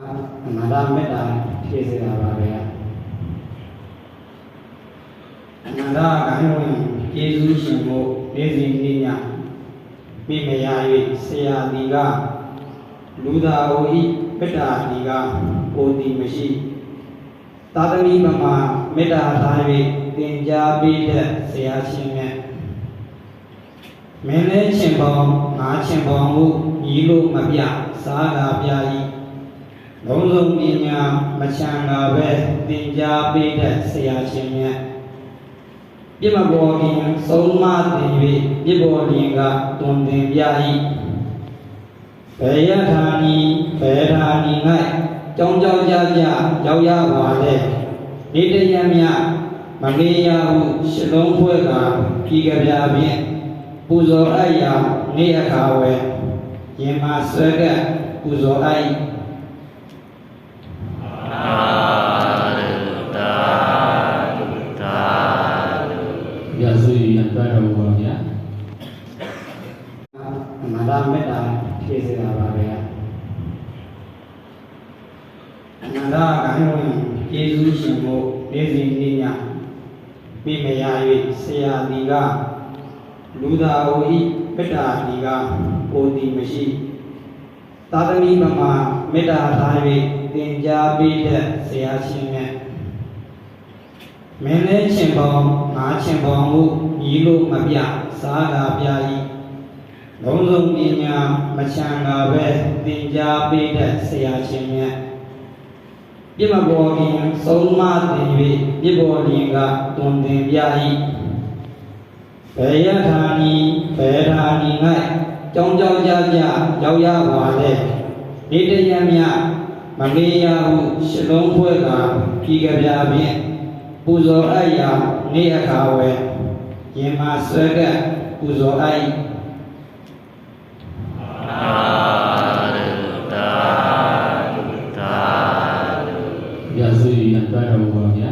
အနာဂတ်မေတ္တာဖြည့်စေတာပါပဲအနာဂတ်ကံဝင်ယေရှုရှင်ကိုနေ့စဉ်နေ့ညမိမရ၍ဆရာဒီကလူသားဟိုဤမေတ္တာဒီကကိုတီမရှိသာသမီမမမေတ္တာထား၍သင်ကြားပေးတဲ့ဆရာရှင်မြတ်မင်းလေးချင်းပေါင်းငါချင်းပေါင်းမှုဤလိုမပြစားတာပြဤ လုံးစုံပညာမချမ်းသာပဲသင်ကြားပေးတဲ့ဆရာရှင်မြတ်ပြစ်မပေါ်ခင်သုံးမတင်၍ပြစ်ပေါ်လင်ကတွင်တင်ပြ၏ဘယ်ယထာနီဘယ်ထာနီ၌ကြောင်းကြောင်းကြကြရောက်ရပါလေနေတယမြမမေယဟုရှလုံးဖွဲ့ကပြည်ကြပြဖြင့်ပူဇော်အပ်ရာနေအခါဝဲရင်မဆွဲကပ်ပူဇော်အပ်၏ ရသုရံတွားတော်မူပါဗျာအနာဂတ်မေတ္တာဖြည့်စေတာပါပဲအနာဂတ်ကံဝင်ယေရှုရှင်ကိုနေ့စဉ်နေ့ညမိမရ၍ဆရာဒီကလူသားဟိုဤမေတ္တာဒီကကိုတီမရှိသာသမီမမမေတ္တာထား၍သင်ကြားပေးတဲ့ဆရာရှင်မြတ် မင်းလေးချင်းပေါင်းငါချင်းပေါင်းမှုဤလိုမပြစားတာပြဤလုံးစုံပညာမချမ်းသာပဲသင်ကြားပေးတဲ့ဆရာရှင်မြတ်ပြစ်မပေါ်ခင်သုံးမတင်၍ပြစ်ပေါ်လင်ကတွင်တင်ပြ၏ဘယ်ယထာနီဘယ်ထာနီ၌ကြောင်းကြောင်းကြကြရောက်ရပါလေနေတယမြမမေယဟုရှလုံးဖွဲ့ကပြည်ကြပြဖြင့် ပူဇော်အပ်ရာနေအခါဝဲရင်မဆွဲကပ်ပူဇော်အပ်၏ရသုရံတွားတော်မူပါဗျာ